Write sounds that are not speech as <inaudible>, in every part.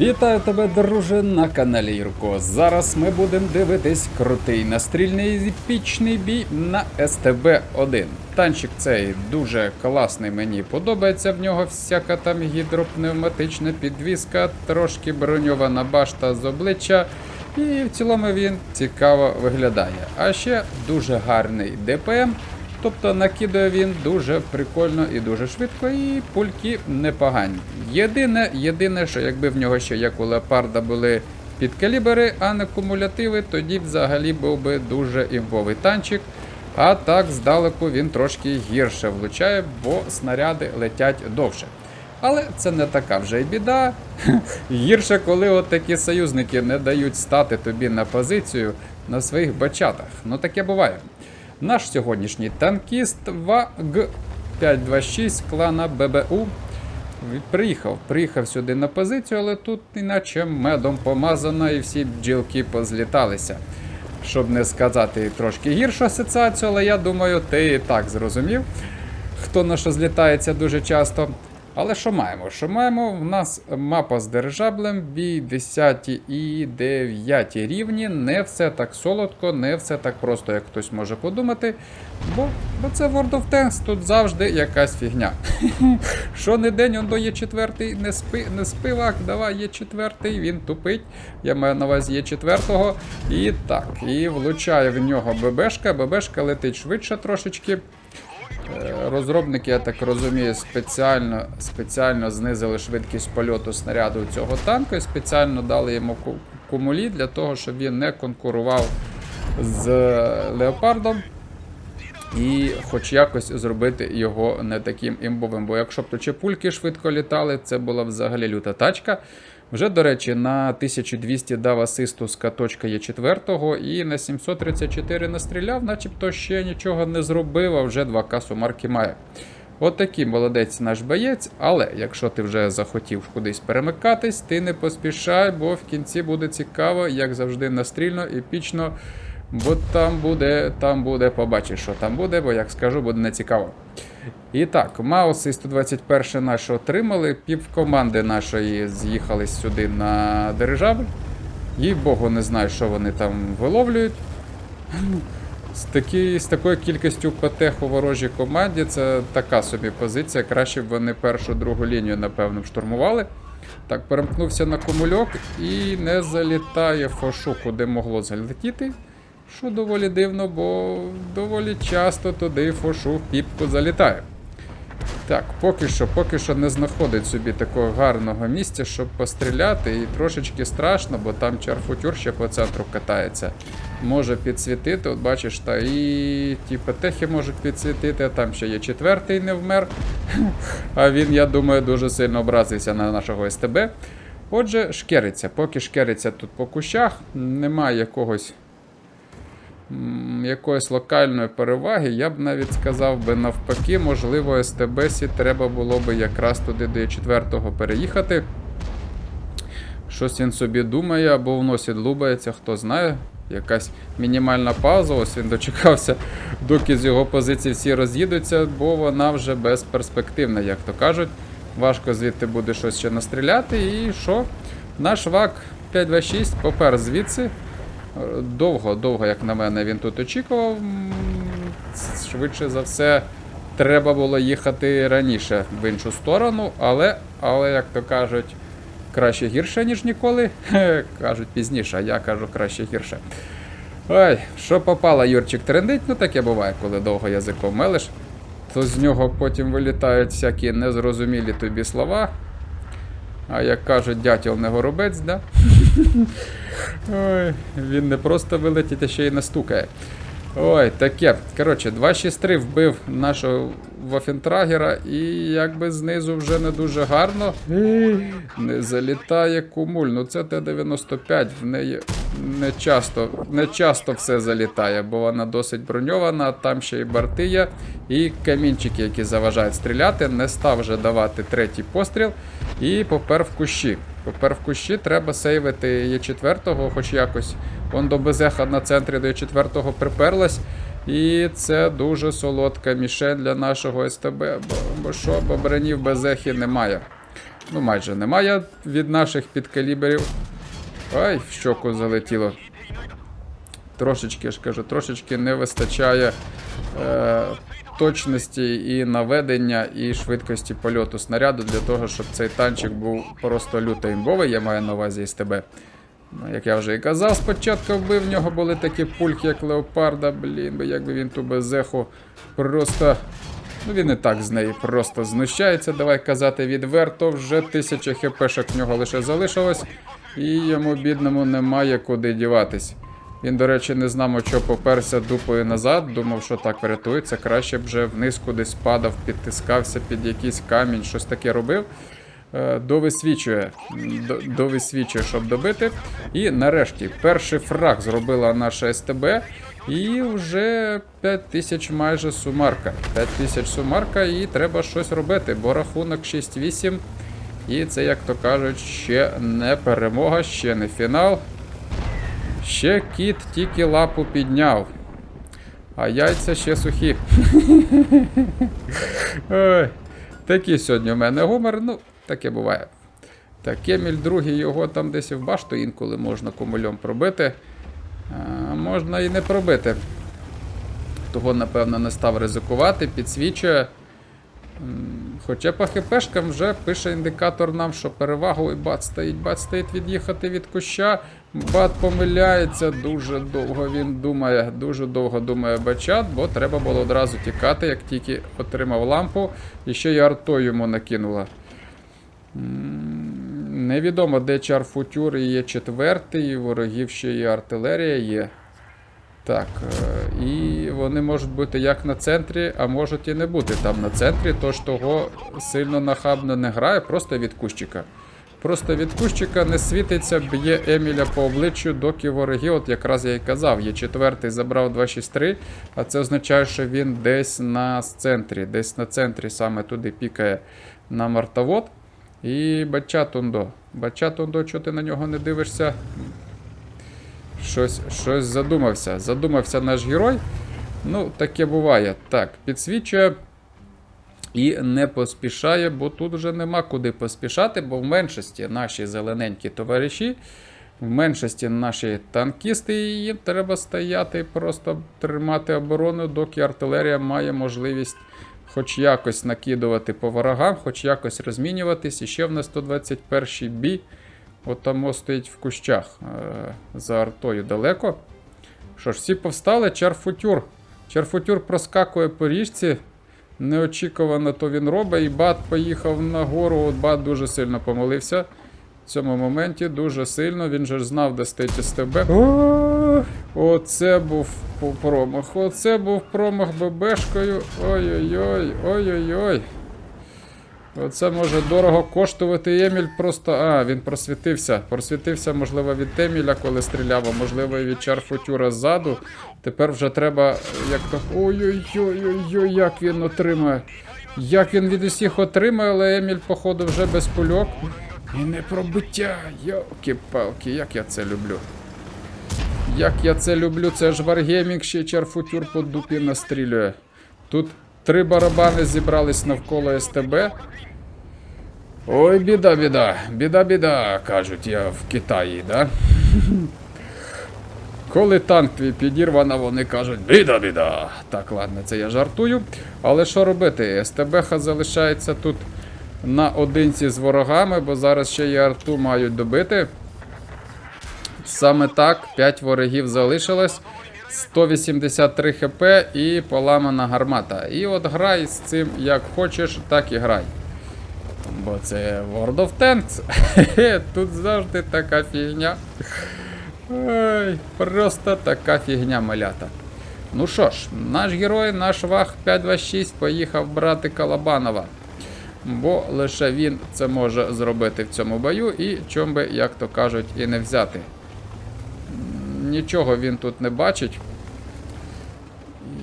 Вітаю тебе, друже, на каналі Юрко. Зараз ми будемо дивитись крутий настрільний епічний бій на СТБ-1. Танчик цей дуже класний, мені подобається. В нього всяка там гідропневматична підвіска, трошки броньована башта з обличчя. І в цілому він цікаво виглядає. А ще дуже гарний ДПМ. Тобто накидає він дуже прикольно і дуже швидко, і пульки непогані. Єдине, єдине, що якби в нього ще як у леопарда були підкалібери, а не кумулятиви, тоді взагалі був би дуже імбовий танчик. А так здалеку він трошки гірше влучає, бо снаряди летять довше. Але це не така вже й біда. <laughs> Гірше, коли от такі союзники не дають стати тобі на позицію на своїх бачатах. Ну таке буває. Наш сьогоднішній танкіст ВАГ 526 клана ББУ приїхав, приїхав сюди на позицію, але тут іначе медом помазано і всі бджілки позліталися. Щоб не сказати трошки гіршу асоціацію, але я думаю, ти і так зрозумів, хто на що злітається дуже часто. Але що маємо? Що маємо? В нас мапа з дирижаблем, бій 10 і 9 рівні. Не все так солодко, не все так просто, як хтось може подумати. Бо, бо це World of Tanks, тут завжди якась фігня. <laughs> Що не день, он до є четвертий, не спи, не спивак, давай є четвертий, він тупить. Я маю на увазі є четвертого. І так, і влучає в нього ББшка. ББшка летить швидше трошечки. Е, Розробники, я так розумію, спеціально, спеціально знизили швидкість польоту снаряду цього танку і спеціально дали йому ку- кумулі для того, щоб він не конкурував з леопардом. І хоч якось зробити його не таким імбовим. Бо якщо б то чи пульки швидко літали, це була взагалі люта тачка. Вже, до речі, на 1200 дав асисту з каточка є 4 і на 734 настріляв, начебто ще нічого не зробив, а вже 2К сумарки має. От такий молодець наш боєць, але якщо ти вже захотів кудись перемикатись, ти не поспішай, бо в кінці буде цікаво, як завжди, настрільно, епічно. Бо там буде, там буде, побачиш, що там буде, бо як скажу, буде нецікаво. І так, Маус і 121 наші отримали, пів команди нашої з'їхали сюди на дирижабль. Їй Богу, не знаю, що вони там виловлюють. З, такі, з такою кількістю ПТХ у ворожій команді це така собі позиція. Краще б вони першу другу лінію, напевно, штурмували. Так, перемкнувся на кумульок і не залітає фошу, куди могло залетіти. Що доволі дивно, бо доволі часто туди фошу в піпку залітає. Так, поки що, поки що не знаходить собі такого гарного місця, щоб постріляти, і трошечки страшно, бо там чарфутюр ще по центру катається. Може підсвітити, от бачиш, та і ті петехи можуть підсвітити, а там ще є четвертий не вмер. <laughs> А він, я думаю, дуже сильно образився на нашого СТБ. Отже, шкериться. Поки шкериться тут по кущах, немає якогось якоїсь локальної переваги, я б навіть сказав би навпаки, можливо, СТБ-сі треба було би якраз туди до четвертого переїхати. Щось він собі думає або в носі длубається, хто знає. Якась мінімальна пауза, ось він дочекався, доки з його позиції всі роз'їдуться, бо вона вже безперспективна, як то кажуть. Важко звідти буде щось ще настріляти. І що? Наш ВАК 526 попер звідси. Довго, довго, як на мене, він тут очікував. Швидше за все, треба було їхати раніше в іншу сторону, але, але як то кажуть, краще гірше, ніж ніколи. Кажуть пізніше, а я кажу краще гірше. Ой, що попало, Юрчик трендить, ну таке буває, коли довго язиком мелиш, то з нього потім вилітають всякі незрозумілі тобі слова. А як кажуть, дятел не горобець, да? Ой, він не просто вилетить, а ще й настукає. Ой, таке. Коротше, 263 вбив нашого Вафентрагера і якби знизу вже не дуже гарно. Не залітає кумуль. Ну це Т-95, в неї не часто, не часто все залітає, бо вона досить броньована, там ще й борти є, і камінчики, які заважають стріляти, не став вже давати третій постріл і попер в кущі. Попер в кущі треба сейвити є четвертого, хоч якось. Он до Безеха на центрі до четвертого приперлась. І це дуже солодка мішень для нашого СТБ, бо, бо що, бо бронів Безехи немає. Ну, майже немає від наших підкаліберів. Ай, в щоку залетіло. Трошечки, я ж кажу, трошечки не вистачає е, точності і наведення, і швидкості польоту снаряду для того, щоб цей танчик був просто люто імбовий, я маю на увазі СТБ. Ну, як я вже і казав, спочатку вбив в нього були такі пульки, як леопарда, блін, би якби він ту безеху просто. Ну він і так з неї просто знущається, давай казати відверто, вже тисяча хпшок в нього лише залишилось, і йому бідному немає куди діватись. Він, до речі, не знамо, що поперся дупою назад, думав, що так врятується. Краще б вже вниз кудись падав, підтискався під якийсь камінь, щось таке робив. Е, Довисвічує, довисвічує, щоб добити. І нарешті перший фраг зробила наша СТБ. І вже 5 тисяч майже сумарка. 5 тисяч сумарка, і треба щось робити, бо рахунок 6-8. І це, як то кажуть, ще не перемога, ще не фінал. Ще кіт тільки лапу підняв. А яйця ще сухі. <laughs> Ой, такий сьогодні у мене гумор, ну, таке буває. Так, Кеміль другий його там десь в башту інколи можна кумульом пробити. А, можна і не пробити. Того, напевно, не став ризикувати, підсвічує. Хоча по хпшкам вже пише індикатор нам, що перевагу і бат стоїть. Бат стоїть від'їхати від куща. Бат помиляється, дуже довго він думає, дуже довго думає бачат, бо треба було одразу тікати, як тільки отримав лампу, і ще й арто йому накинула. Невідомо, де чар футюр і є четвертий, і ворогів ще і артилерія є. Так, е, і вони можуть бути як на центрі, а можуть і не бути там на центрі, тож того сильно нахабно не грає, просто від кущика. Просто від кущика не світиться, б'є Еміля по обличчю, доки вороги, от якраз я й казав, є четвертий, забрав 263, а це означає, що він десь на центрі, десь на центрі саме туди пікає на мартовод. І Бачатундо. Бачатундо, чого ти на нього не дивишся? Щось, щось задумався. Задумався наш герой. Ну, таке буває. Так, підсвічує і не поспішає, бо тут вже нема куди поспішати, бо в меншості наші зелененькі товариші, в меншості наші танкісти, і їм треба стояти, просто тримати оборону, доки артилерія має можливість хоч якось накидувати по ворогам, хоч якось розмінюватись. І ще в нас 121 бій. От там стоїть в кущах е, за артою далеко. Що ж, всі повстали, чарфутюр. Чарфутюр проскакує по річці. Неочікувано то він робить, і бат поїхав нагору. От бат дуже сильно помолився. В цьому моменті дуже сильно. Він же ж знав, де СТБ. тебе. Оце був промах. Оце був промах ББшкою. Ой-ой-ой, ой-ой-ой. Оце може дорого коштувати. Еміль просто. А, він просвітився. Просвітився, можливо, від Еміля, коли стріляв, а можливо, і від Чарфутюра ззаду. Тепер вже треба. Як то. Ой-ой-ой, як він отримає. Як він від усіх отримає, але Еміль, походу, вже без пульок. І не пробиття. Йоки-палки, як я це люблю. Як я це люблю, це ж Wargaming ще Чарфутюр по дупі настрілює. Тут три барабани зібрались навколо СТБ. Ой, біда, біда, біда, біда, кажуть я в Китаї, да? Коли танк твій підірвано, вони кажуть біда, біда. Так, ладно, це я жартую. Але що робити? СТБ залишається тут наодинці з ворогами, бо зараз ще й арту мають добити. Саме так, 5 ворогів залишилось. 183 хп і поламана гармата. І от грай з цим як хочеш, так і грай. Бо це World of Tanks. <laughs> Тут завжди така фігня. Ой, просто така фігня малята. Ну що ж, наш герой, наш ваг 526 поїхав брати Калабанова. Бо лише він це може зробити в цьому бою, і чом би, як то кажуть, і не взяти. Нічого він тут не бачить.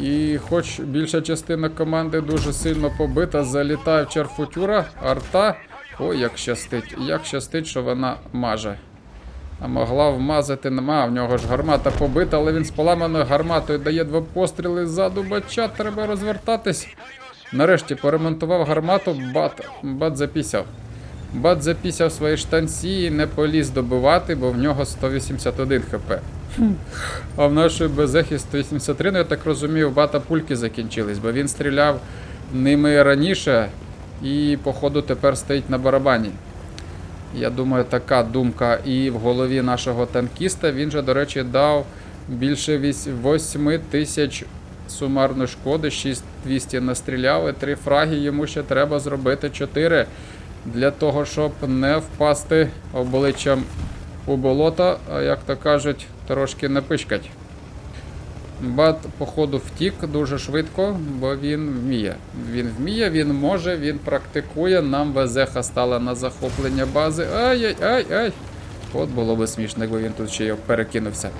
І хоч більша частина команди дуже сильно побита, залітає в Чарфутюра, арта. Ой, як щастить, як щастить, що вона маже. А могла вмазати нема, в нього ж гармата побита, але він з поламаною гарматою дає два постріли ззаду бача, треба розвертатись. Нарешті поремонтував гармату, бат, бат запісяв. Бат запісяв свої штанці і не поліз добивати, бо в нього 181 хп. А в нашої безехі 183, ну я так розумію, бата пульки закінчились, бо він стріляв ними раніше і, походу, тепер стоїть на барабані. Я думаю, така думка і в голові нашого танкіста. Він же, до речі, дав більше 8 тисяч сумарної шкоди, 6200 настріляв, і 3 фраги йому ще треба зробити 4 для того, щоб не впасти обличчям у болото, а як то кажуть, трошки не пишкать. Бат, походу, втік дуже швидко, бо він вміє. Він вміє, він може, він практикує. Нам везеха стала на захоплення бази. Ай-яй-ай-ай. От було би смішно, якби він тут ще й перекинувся.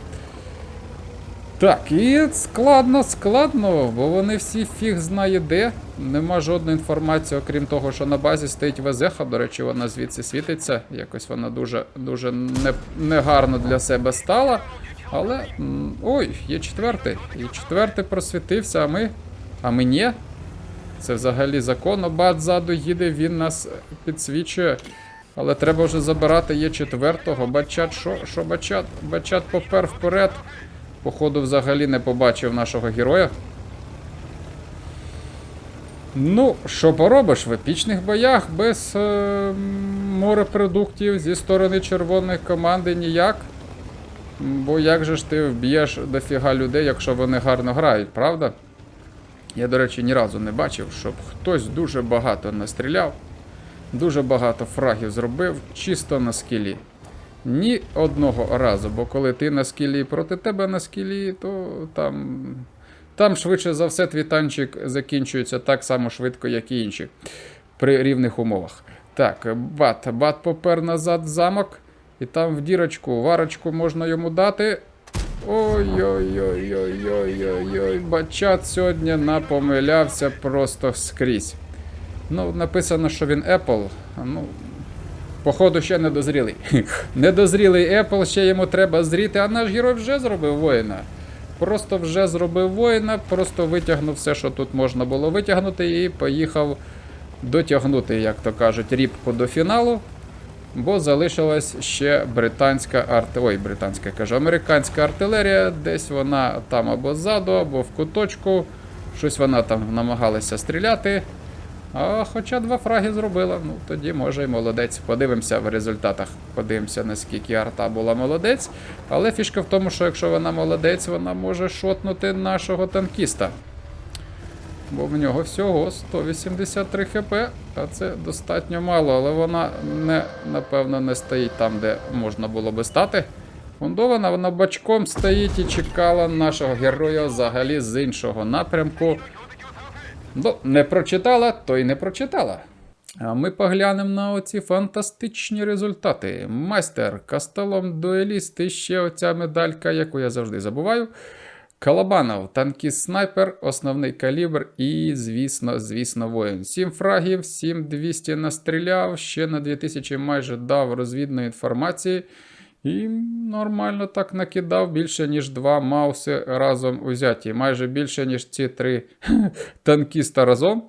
Так, і складно, складно, бо вони всі фіг знає де. Нема жодної інформації, окрім того, що на базі стоїть Везеха. До речі, вона звідси світиться. Якось вона дуже дуже не, негарно для себе стала. Але. Ой, є четвертий. І четвертий просвітився, а ми. А ми ні. Це взагалі законно. Бат ззаду їде, він нас підсвічує. Але треба вже забирати є четвертого. Бачат, що? Що бачат? Бачат попер вперед. Походу, взагалі не побачив нашого героя. Ну, що поробиш в епічних боях без е, морепродуктів зі сторони червоної команди ніяк. Бо як же ж ти вб'єш дофіга людей, якщо вони гарно грають, правда? Я, до речі, ні разу не бачив, щоб хтось дуже багато настріляв, дуже багато фрагів зробив чисто на скілі. Ні одного разу, бо коли ти на скілі проти тебе на скілі, то там, там швидше за все твій танчик закінчується так само швидко, як і інші. При рівних умовах. Так, бат. Бат попер назад в замок. І там в дірочку, варочку можна йому дати. Ой-ой-ой-ой-ой-ой-ой. Бачат сьогодні напомилявся просто скрізь. Ну, написано, що він Apple. Ну, походу, ще недозрілий. <laughs> недозрілий Apple, ще йому треба зріти, а наш герой вже зробив воїна. Просто вже зробив воїна, просто витягнув все, що тут можна було витягнути, і поїхав дотягнути, як то кажуть, рібку до фіналу. Бо залишилась ще британська арт... Ой, британська кажу, американська артилерія. Десь вона там або ззаду, або в куточку. Щось вона там намагалася стріляти. А хоча два фраги зробила, ну тоді може і молодець. Подивимося в результатах. Подивимося, наскільки арта була молодець. Але фішка в тому, що якщо вона молодець, вона може шотнути нашого танкіста. Бо в нього всього 183 хп, а це достатньо мало, але вона не, напевно не стоїть там, де можна було би стати. Фундована, вона бачком стоїть і чекала нашого героя взагалі з іншого напрямку. Ну, не прочитала, то й не прочитала. А ми поглянемо на оці фантастичні результати. Майстер, кастелом дуеліст і ще оця медалька, яку я завжди забуваю. Калабанов, танкіст снайпер, основний калібр і, звісно, звісно, воїн. 7 фрагів, 7200 настріляв, ще на 2000 майже дав розвідної інформації. І нормально так накидав більше, ніж два мауси разом узяті. Майже більше, ніж ці три <laughs> танкіста разом.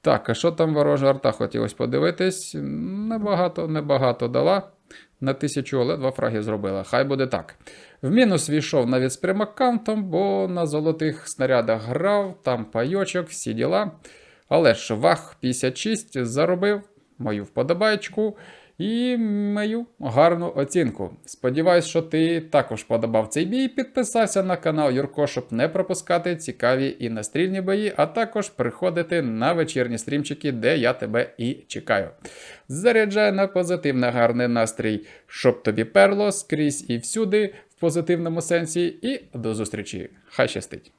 Так, а що там ворожа арта хотілося подивитись? Небагато, небагато дала. На тисячу, але два фраги зробила. Хай буде так. В мінус війшов навіть з прямаккаунтом, бо на золотих снарядах грав, там пайочок, всі діла. Але ж вах 56 заробив мою вподобайку і мою гарну оцінку. Сподіваюсь, що ти також подобав цей бій. Підписався на канал Юрко, щоб не пропускати цікаві і настрільні бої, а також приходити на вечірні стрімчики, де я тебе і чекаю. Заряджай на позитивний гарний настрій, щоб тобі перло скрізь і всюди в позитивному сенсі. І до зустрічі. Хай щастить!